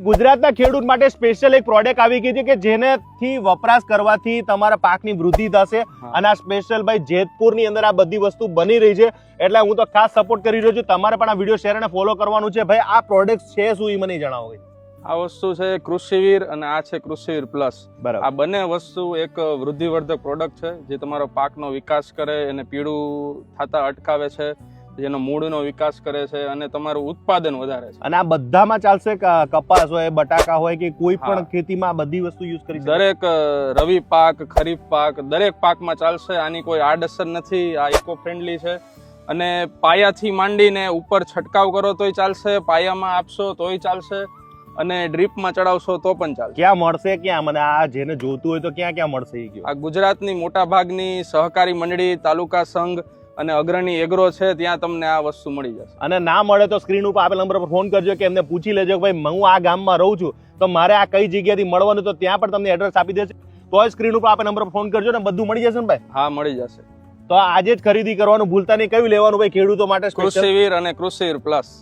ગુજરાતના ખેડૂત માટે સ્પેશિયલ એક પ્રોડક્ટ આવી ગઈ છે કે જેનેથી વપરાશ કરવાથી તમારા પાકની વૃદ્ધિ થશે અને આ સ્પેશિયલ ભાઈ જેતપુરની અંદર આ બધી વસ્તુ બની રહી છે. એટલે હું તો ખાસ સપોર્ટ કરી રહ્યો છું. તમારે પણ આ વીડિયો શેર અને ફોલો કરવાનું છે. ભાઈ આ પ્રોડક્ટ છે શું એ મને જણાવો આ વસ્તુ છે કૃષિવીર અને આ છે કૃષિવીર પ્લસ બરાબર. આ બંને વસ્તુ એક વૃદ્ધિવર્ધક પ્રોડક્ટ છે જે તમારો પાકનો વિકાસ કરે એને પીળું થતા અટકાવે છે. જેનો મૂળનો વિકાસ કરે છે અને તમારું ઉત્પાદન વધારે છે. અને આ બધામાં ચાલશે કપાસ હોય બટાકા હોય કે કોઈ પણ ખેતીમાં બધી વસ્તુ યુઝ કરી દરેક રવિ પાક ખરીફ પાક દરેક પાકમાં ચાલશે આની કોઈ આડઅસર નથી આ ઇકો ફ્રેન્ડલી છે. અને પાયાથી માંડીને ઉપર છંટકાવ કરો તોય ચાલશે પાયામાં આપશો તોય ચાલશે અને ડ્રીપમાં ચડાવશો તો પણ ચાલશે. ક્યાં મળશે ક્યાં? મને આ જેને જોતું હોય તો ક્યાં ક્યાં મળશે આ ગુજરાતની મોટા ભાગની સહકારી મંડળી તાલુકા સંઘ અને અગ્રણી એગ્રો છે ત્યાં તમને આ વસ્તુ મળી જશે. અને ના મળે તો સ્ક્રીન ઉપર આપેલ નંબર પર ફોન કરજો કે એમને પૂછી લેજો કે ભાઈ હું આ ગામમાં રહું છું તો મારે આ કઈ જગ્યાથી મળવાનું તો ત્યાં પણ તમને એડ્રેસ આપી દેશે. તો સ્ક્રીન ઉપર આપેલ નંબર પર ફોન કરજો ને બધું મળી જશે ને ભાઈ? હા મળી જશે. તો આજે જ ખરીદી કરવાનું ભૂલતા નહીં. કયું લેવાનું ભાઈ? ખેડૂતો માટે? કૃષિવીર અને કૃષિવીર પ્લસ